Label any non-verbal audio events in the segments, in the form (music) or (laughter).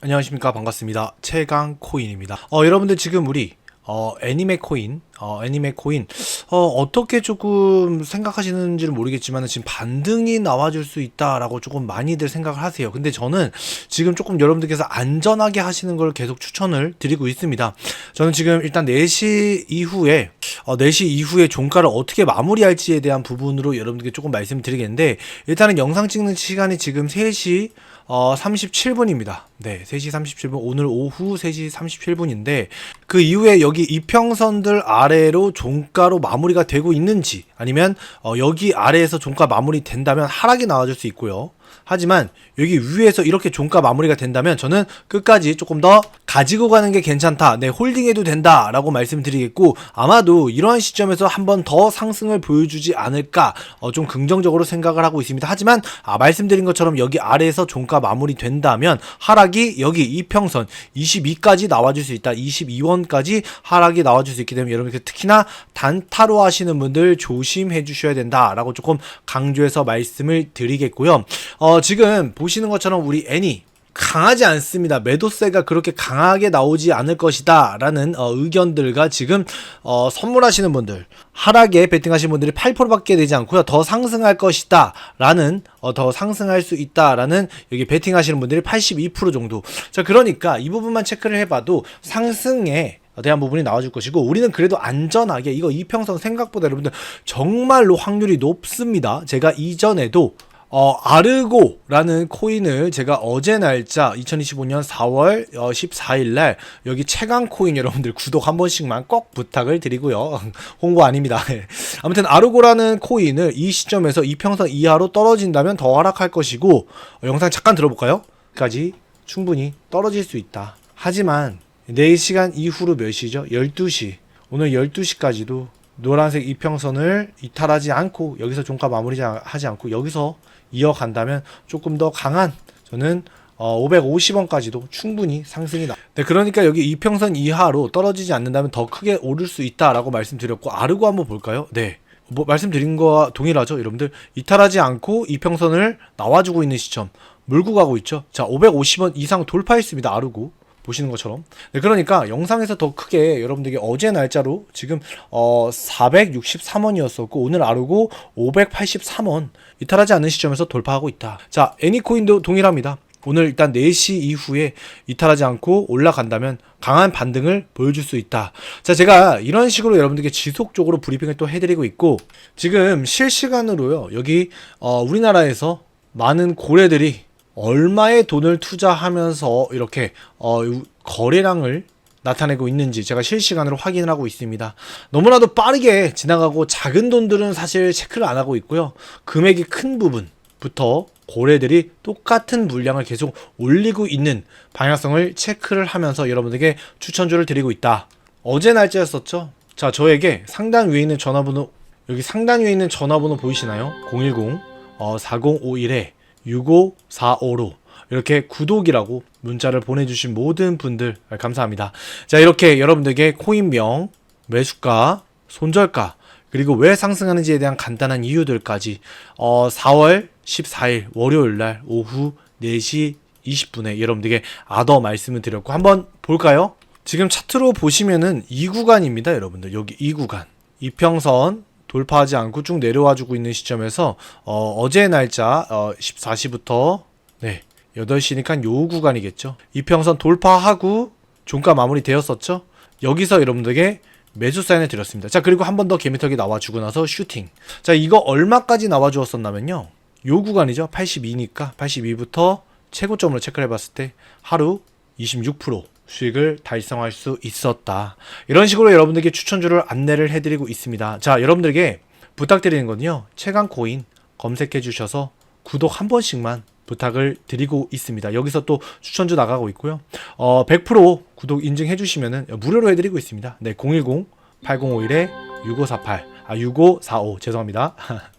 안녕하십니까. 반갑습니다. 최강 코인입니다. 어 여러분들 지금 우리 어 애니메 코인 어 애니메 코인 어 어떻게 조금 생각하시는지는 모르겠지만 지금 반등이 나와줄 수 있다라고 조금 많이들 생각을 하세요 근데 저는 지금 조금 여러분들께서 안전하게 하시는 걸 계속 추천을 드리고 있습니다 저는 지금 일단 4시 이후에 어 4시 이후에 종가를 어떻게 마무리할지에 대한 부분으로 여러분들께 조금 말씀드리겠는데 일단은 영상 찍는 시간이 지금 3시 어, 37분입니다. 네, 3시 37분. 오늘 오후 3시 37분인데, 그 이후에 여기 이평선들 아래로 종가로 마무리가 되고 있는지, 아니면, 어, 여기 아래에서 종가 마무리 된다면 하락이 나와줄 수 있고요. 하지만 여기 위에서 이렇게 종가 마무리가 된다면 저는 끝까지 조금 더 가지고 가는 게 괜찮다. 네, 홀딩해도 된다 라고 말씀드리겠고 아마도 이러한 시점에서 한 번 더 상승을 보여주지 않을까 어, 좀 긍정적으로 생각을 하고 있습니다. 하지만 아, 말씀드린 것처럼 여기 아래에서 종가 마무리 된다면 하락이 여기 이평선 22까지 나와줄 수 있다. 22원까지 하락이 나와줄 수 있기 때문에 여러분들 특히나 단타로 하시는 분들 조심해 주셔야 된다라고 조금 강조해서 말씀을 드리겠고요. 어, 지금 보시는 것처럼 우리 애니 강하지 않습니다. 매도세가 그렇게 강하게 나오지 않을 것이다. 라는 어, 의견들과 지금 어, 선물하시는 분들, 하락에 베팅하시는 분들이 8%밖에 되지 않고요. 더 상승할 것이다. 라는, 어, 더 상승할 수 있다. 라는 여기 베팅하시는 분들이 82% 정도. 자, 그러니까 이 부분만 체크를 해봐도 상승에 대한 부분이 나와줄 것이고 우리는 그래도 안전하게 이거 이평선 생각보다 여러분들 정말로 확률이 높습니다. 제가 이전에도 어, 아르고라는 코인을 제가 어제 날짜 2025년 4월 어, 14일 날 여기 최강 코인 여러분들 구독 한 번씩만 꼭 부탁을 드리고요. (laughs) 홍보 아닙니다. 예. 아무튼 아르고라는 코인을 이 시점에서 이평선 이하로 떨어진다면 더 하락할 것이고 어, 영상 잠깐 들어볼까요? 까지 충분히 떨어질 수 있다. 하지만 4시간 이후로 몇 시죠? 12시. 오늘 12시까지도 노란색 이평선을 이탈하지 않고 여기서 종가 마무리하지 않고 여기서 이어간다면 조금 더 강한 저는 어, 550원까지도 충분히 상승이 나. 네, 그러니까 여기 이평선 이하로 떨어지지 않는다면 더 크게 오를 수 있다라고 말씀드렸고 아르고 한번 볼까요? 네. 뭐 말씀드린 거와 동일하죠, 여러분들. 이탈하지 않고 이평선을 나와주고 있는 시점 물고 가고 있죠. 자, 550원 이상 돌파했습니다, 아르고. 보시는 것처럼. 네, 그러니까 영상에서 더 크게 여러분들에게 어제 날짜로 지금 어 463원이었었고 오늘 아르고 583원 이탈하지 않는 시점에서 돌파하고 있다. 자, 애니코인도 동일합니다. 오늘 일단 4시 이후에 이탈하지 않고 올라간다면 강한 반등을 보여줄 수 있다. 자, 제가 이런 식으로 여러분들께 지속적으로 브리핑을 또 해드리고 있고, 지금 실시간으로요, 여기, 어, 우리나라에서 많은 고래들이 얼마의 돈을 투자하면서 이렇게 어, 거래량을 나타내고 있는지 제가 실시간으로 확인을 하고 있습니다. 너무나도 빠르게 지나가고 작은 돈들은 사실 체크를 안 하고 있고요. 금액이 큰 부분부터 고래들이 똑같은 물량을 계속 올리고 있는 방향성을 체크를 하면서 여러분들에게 추천주를 드리고 있다. 어제 날짜였었죠? 자, 저에게 상단 위에 있는 전화번호, 여기 상단 위에 있는 전화번호 보이시나요? 010 어, 4051에 6545로 이렇게 구독이라고 문자를 보내주신 모든 분들 감사합니다. 자, 이렇게 여러분들에게 코인명, 매수가, 손절가, 그리고 왜 상승하는지에 대한 간단한 이유들까지 어, 4월 14일 월요일 날 오후 4시 20분에 여러분들에게 아더 말씀을 드렸고 한번 볼까요? 지금 차트로 보시면은 이 구간입니다, 여러분들. 여기 이 구간. 이평선 돌파하지 않고 쭉 내려와 주고 있는 시점에서 어, 어제 날짜 어, 14시부터 네 8시니까 요 구간이겠죠. 이평선 돌파하고 종가 마무리 되었었죠. 여기서 여러분들에게 매수 사인을 드렸습니다. 자 그리고 한 번 더 개미턱이 나와주고 나서 슈팅. 자 이거 얼마까지 나와주었었냐면요. 요 구간이죠. 82니까 82부터 최고점으로 체크를 해봤을 때 하루 26% 수익을 달성할 수 있었다. 이런 식으로 여러분들께 추천주를 안내를 해드리고 있습니다. 자, 여러분들에게 부탁드리는 건요. 최강 코인 검색해 주셔서 구독 한 번씩만 부탁을 드리고 있습니다. 여기서 또 추천주 나가고 있고요. 어, 100% 구독 인증해 주시면은 무료로 해드리고 있습니다. 네, 010-8051-6548. 아, 6545. 죄송합니다.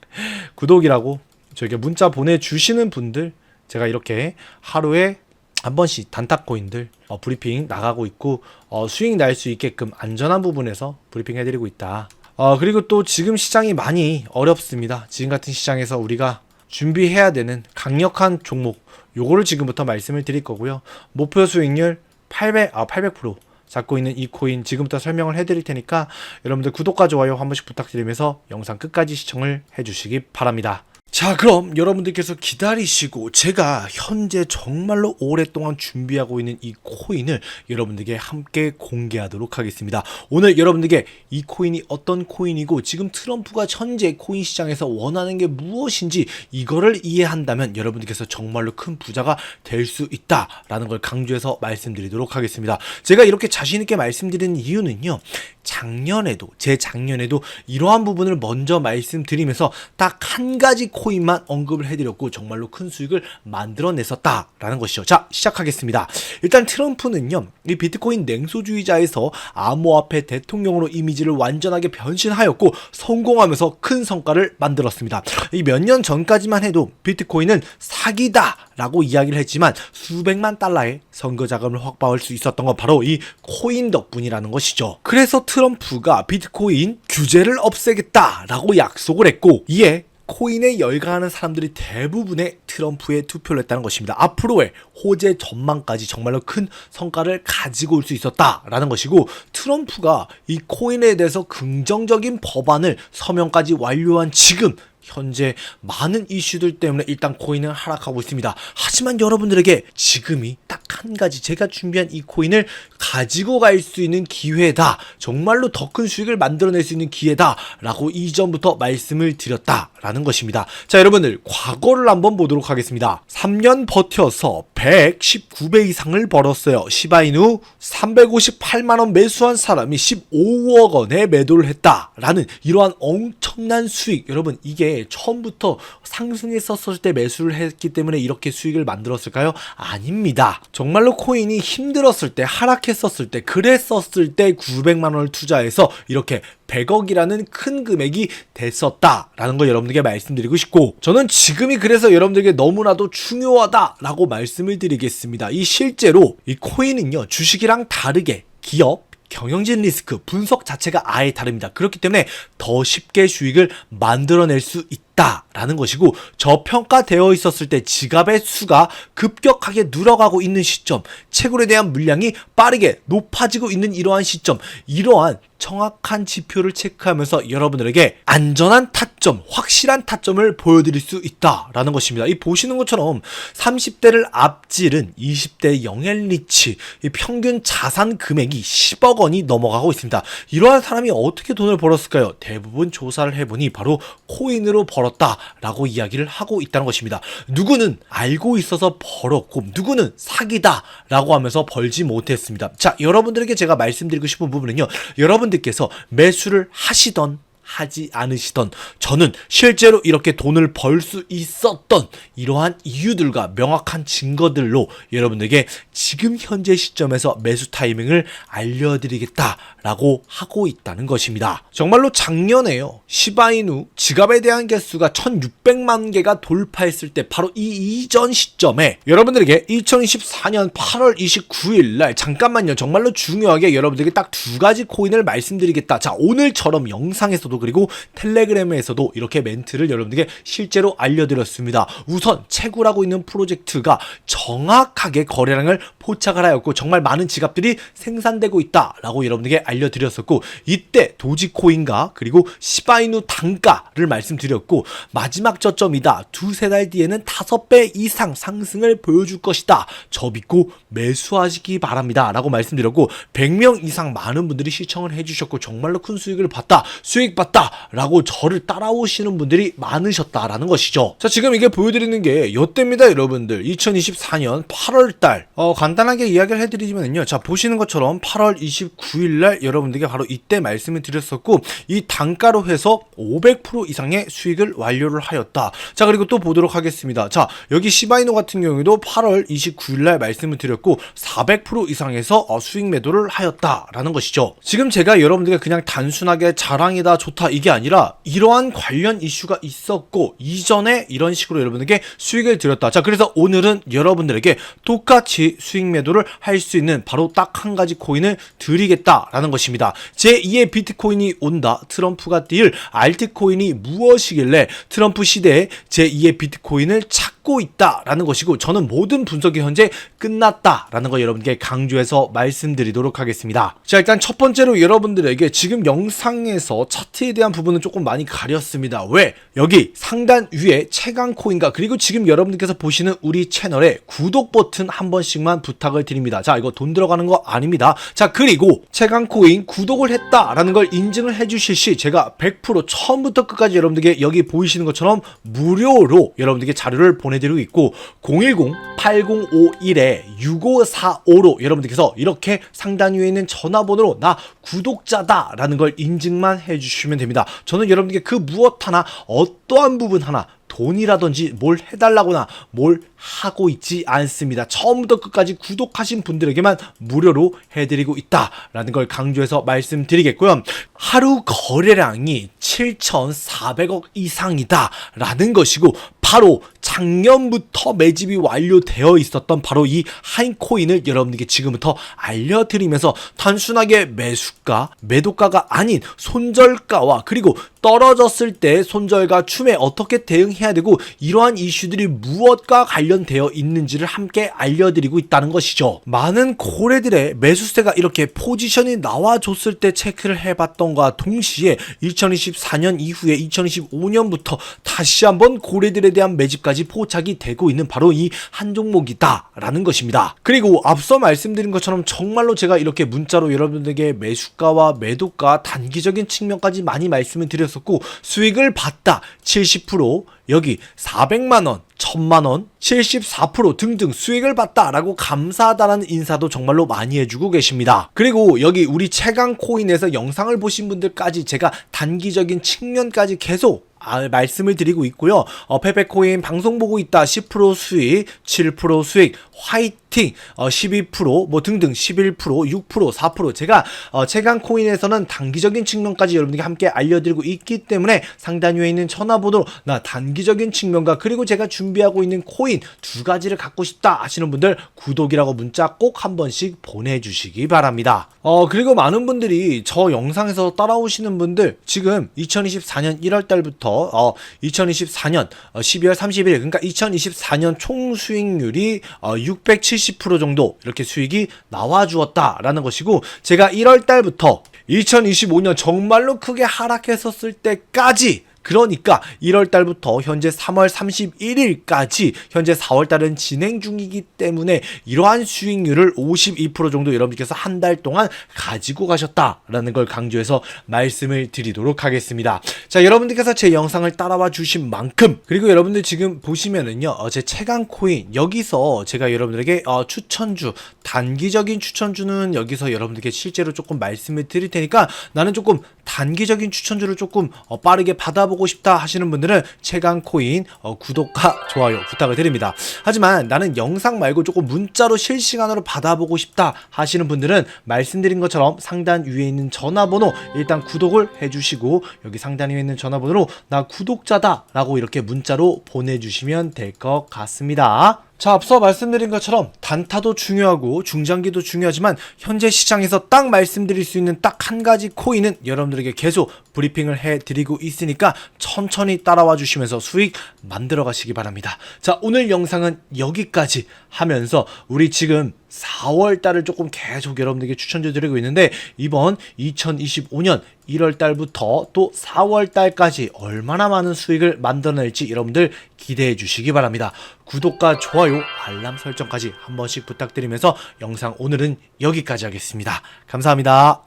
(laughs) 구독이라고 저에게 문자 보내주시는 분들 제가 이렇게 하루에 한 번씩 단타 코인들 어, 브리핑 나가고 있고 어, 수익 날 수 있게끔 안전한 부분에서 브리핑 해드리고 있다. 어, 그리고 또 지금 시장이 많이 어렵습니다. 지금 같은 시장에서 우리가 준비해야 되는 강력한 종목 요거를 지금부터 말씀을 드릴 거고요. 목표 수익률 800, 아, 800% 잡고 있는 이 코인 지금부터 설명을 해드릴 테니까 여러분들 구독과 좋아요 한 번씩 부탁드리면서 영상 끝까지 시청을 해주시기 바랍니다. 자, 그럼 여러분들께서 기다리시고 제가 현재 정말로 오랫동안 준비하고 있는 이 코인을 여러분들께 함께 공개하도록 하겠습니다. 오늘 여러분들께 이 코인이 어떤 코인이고 지금 트럼프가 현재 코인 시장에서 원하는 게 무엇인지 이거를 이해한다면 여러분들께서 정말로 큰 부자가 될 수 있다라는 걸 강조해서 말씀드리도록 하겠습니다. 제가 이렇게 자신 있게 말씀드리는 이유는요. 작년에도 제 작년에도 이러한 부분을 먼저 말씀드리면서 딱 한 가지 코인만 언급을 해드렸고 정말로 큰 수익을 만들어냈었다라는 것이죠. 자 시작하겠습니다. 일단 트럼프는요 이 비트코인 냉소주의자에서 암호화폐 대통령으로 이미지를 완전하게 변신하였고 성공하면서 큰 성과를 만들었습니다. 이 몇 년 전까지만 해도 비트코인은 사기다. 라고 이야기를 했지만 수백만 달러의 선거 자금을 확보할 수 있었던 건 바로 이 코인 덕분이라는 것이죠. 그래서 트럼프가 비트코인 규제를 없애겠다라고 약속을 했고 이에 코인에 열광하는 사람들이 대부분의 트럼프에 투표를 했다는 것입니다. 앞으로의 호재 전망까지 정말로 큰 성과를 가지고 올 수 있었다라는 것이고 트럼프가 이 코인에 대해서 긍정적인 법안을 서명까지 완료한 지금 현재 많은 이슈들 때문에 일단 코인은 하락하고 있습니다. 하지만 여러분들에게 지금이 딱 한 가지 제가 준비한 이 코인을 가지고 갈 수 있는 기회다. 정말로 더 큰 수익을 만들어낼 수 있는 기회다. 라고 이전부터 말씀을 드렸다라는 것입니다. 자, 여러분들 과거를 한번 보도록 하겠습니다. 3년 버텨서 119배 이상을 벌었어요. 시바이누 358만원 매수한 사람이 15억 원에 매도를 했다라는 이러한 엄청난 수익. 여러분, 이게 처음부터 상승했었을 때 매수를 했기 때문에 이렇게 수익을 만들었을까요? 아닙니다. 정말로 코인이 힘들었을 때, 하락했었을 때, 그랬었을 때 900만 원을 투자해서 이렇게 100억이라는 큰 금액이 됐었다라는 걸 여러분들께 말씀드리고 싶고 저는 지금이 그래서 여러분들에게 너무나도 중요하다라고 말씀을 드리겠습니다. 이 실제로 이 코인은요 주식이랑 다르게 기업 경영진 리스크 분석 자체가 아예 다릅니다. 그렇기 때문에 더 쉽게 수익을 만들어낼 수 있다라는 것이고 저평가되어 있었을 때 지갑의 수가 급격하게 늘어가고 있는 시점, 채굴에 대한 물량이 빠르게 높아지고 있는 이러한 시점, 이러한 정확한 지표를 체크하면서 여러분들에게 안전한 타점, 확실한 타점을 보여드릴 수 있다라는 것입니다. 이 보시는 것처럼 30대를 앞지른 20대 영앤리치 이 평균 자산 금액이 10억 원이 넘어가고 있습니다. 이러한 사람이 어떻게 돈을 벌었을까요? 대부분 조사를 해보니 바로 코인으로 벌었 다라고 이야기를 하고 있다는 것입니다. 누구는 알고 있어서 벌었고 누구는 사기다라고 하면서 벌지 못했습니다. 자, 여러분들에게 제가 말씀드리고 싶은 부분은요. 여러분들께서 매수를 하시던 하지 않으시던 저는 실제로 이렇게 돈을 벌 수 있었던 이러한 이유들과 명확한 증거들로 여러분들에게 지금 현재 시점에서 매수 타이밍을 알려드리겠다라고 하고 있다는 것입니다. 정말로 작년에요. 시바이누 지갑에 대한 개수가 1600만 개가 돌파했을 때 바로 이 이전 시점에 여러분들에게 2024년 8월 29일 날 잠깐만요. 정말로 중요하게 여러분들에게 딱 두 가지 코인을 말씀드리겠다. 자, 오늘처럼 영상에서도 그리고 텔레그램에서도 이렇게 멘트를 여러분들에게 실제로 알려드렸습니다. 우선 채굴하고 있는 프로젝트가 정확하게 거래량을 포착을 하였고 정말 많은 지갑들이 생산되고 있다라고 여러분들에게 알려드렸었고 이때 도지코인과 그리고 시바이누 단가를 말씀드렸고 마지막 저점이다. 두세 달 뒤에는 다섯 배 이상 상승을 보여줄 것이다. 저 믿고 매수하시기 바랍니다. 라고 말씀드렸고 100명 이상 많은 분들이 시청을 해주셨고 정말로 큰 수익을 봤다. 수익 봤다. 라고 저를 따라오시는 분들이 많으셨다라는 것이죠. 자 지금 이게 보여드리는 게 요때입니다 여러분들 2024년 8월 달 어, 간단하게 이야기를 해드리면은요 자 보시는 것처럼 8월 29일 날 여러분들에게 바로 이때 말씀을 드렸었고 이 단가로 해서 500% 이상의 수익을 완료를 하였다. 자 그리고 또 보도록 하겠습니다. 자 여기 시바이노 같은 경우에도 8월 29일 날 말씀을 드렸고 400% 이상에서 어, 수익 매도를 하였다라는 것이죠. 지금 제가 여러분들에게 그냥 단순하게 자랑이다 좋다 좋다 이게 아니라 이러한 관련 이슈가 있었고 이전에 이런 식으로 여러분에게 수익을 드렸다. 자, 그래서 오늘은 여러분들에게 똑같이 수익 매도를 할 수 있는 바로 딱 한 가지 코인을 드리겠다라는 것입니다. 제2의 비트코인이 온다. 트럼프가 띄울 알트코인이 무엇이길래 트럼프 시대에 제2의 비트코인을 찾고 있다라는 것이고 저는 모든 분석이 현재 끝났다라는 걸 여러분께 강조해서 말씀드리도록 하겠습니다. 자, 일단 첫 번째로 여러분들에게 지금 영상에서 차트 에 대한 부분은 조금 많이 가렸습니다. 왜? 여기 상단 위에 최강 코인과 그리고 지금 여러분들께서 보시는 우리 채널에 구독 버튼 한 번씩만 부탁을 드립니다. 자, 이거 돈 들어가는 거 아닙니다. 자, 그리고 최강 코인 구독을 했다라는 걸 인증을 해주실 시 제가 100% 처음부터 끝까지 여러분들께 여기 보이시는 것처럼 무료로 여러분들께 자료를 보내드리고 있고 010-8051-6545로 여러분들께서 이렇게 상단 위에 있는 전화번호로 나 구독자다라는 걸 인증만 해주시면 됩니다. 저는 여러분들께 그 무엇 하나 어떠한 부분 하나 돈이라든지 뭘 해달라거나 뭘 하고 있지 않습니다. 처음부터 끝까지 구독하신 분들에게만 무료로 해드리고 있다라는 걸 강조해서 말씀드리겠고요. 하루 거래량이 7,400억 이상이다라는 것이고 바로 작년부터 매집이 완료되어 있었던 바로 이 하인코인을 여러분들께 지금부터 알려드리면서 단순하게 매수가, 매도가가 아닌 손절가와 그리고 떨어졌을 때 손절가 춤에 어떻게 대응해야 되고 이러한 이슈들이 무엇과 관련되어 있는지를 함께 알려드리고 있다는 것이죠. 많은 고래들의 매수세가 이렇게 포지션이 나와줬을 때 체크를 해봤던과 동시에 2024년 이후에 2025년부터 다시 한번 고래들에 대한 매집까지 포착이 되고 있는 바로 이 한 종목이다라는 것입니다. 그리고 앞서 말씀드린 것처럼 정말로 제가 이렇게 문자로 여러분들에게 매수가와 매도가 단기적인 측면까지 많이 말씀을 드렸었고 수익을 봤다 70% 여기 400만 원 1000만 원, 74% 등등 수익을 봤다라고 감사하다라는 인사도 정말로 많이 해주고 계십니다. 그리고 여기 우리 최강 코인에서 영상을 보신 분들까지 제가 단기적인 측면까지 계속 아, 말씀을 드리고 있고요. 어, 페페코인 방송 보고 있다 10% 수익, 7% 수익, 화이팅 어, 12%뭐 등등 11%, 6%, 4% 제가 어, 최강 코인에서는 단기적인 측면까지 여러분들께 함께 알려드리고 있기 때문에 상단 위에 있는 전화번호로 나 단기적인 측면과 그리고 제가 준비하고 있는 코인 두 가지를 갖고 싶다 하시는 분들 구독이라고 문자 꼭 한 번씩 보내주시기 바랍니다. 어 그리고 많은 분들이 저 영상에서 따라오시는 분들 지금 2024년 1월 달부터 어 2024년 12월 30일 그러니까 2024년 총 수익률이 어, 670% 정도 이렇게 수익이 나와 주었다라는 것이고 제가 1월 달부터 2025년 정말로 크게 하락했었을 때까지 그러니까 1월 달부터 현재 3월 31일까지 현재 4월 달은 진행 중이기 때문에 이러한 수익률을 52% 정도 여러분께서 한 달 동안 가지고 가셨다라는 걸 강조해서 말씀을 드리도록 하겠습니다. 자, 여러분들께서 제 영상을 따라와 주신 만큼 그리고 여러분들 지금 보시면은요. 어, 제 최강 코인 여기서 제가 여러분들에게 어, 추천주 단기적인 추천주는 여기서 여러분들께 실제로 조금 말씀을 드릴 테니까 나는 조금 단기적인 추천주를 조금 어, 빠르게 받아보고 싶다 하시는 분들은 최강 코인 어, 구독과 좋아요 부탁을 드립니다. 하지만 나는 영상 말고 조금 문자로 실시간으로 받아보고 싶다 하시는 분들은 말씀드린 것처럼 상단 위에 있는 전화번호 일단 구독을 해주시고 여기 상단 위에 있는 전화번호로 나 구독자다 라고 이렇게 문자로 보내주시면 될 것 같습니다. 자, 앞서 말씀드린 것처럼 단타도 중요하고 중장기도 중요하지만 현재 시장에서 딱 말씀드릴 수 있는 딱 한 가지 코인은 여러분들에게 계속 브리핑을 해 드리고 있으니까 천천히 따라와 주시면서 수익 만들어 가시기 바랍니다. 자, 오늘 영상은 여기까지 하면서 우리 지금 4월 달을 조금 계속 여러분들에게 추천해 드리고 있는데 이번 2025년 1월 달부터 또 4월 달까지 얼마나 많은 수익을 만들어낼지 여러분들 기대해 주시기 바랍니다. 구독과 좋아요, 알람 설정까지 한 번씩 부탁드리면서 영상 오늘은 여기까지 하겠습니다. 감사합니다.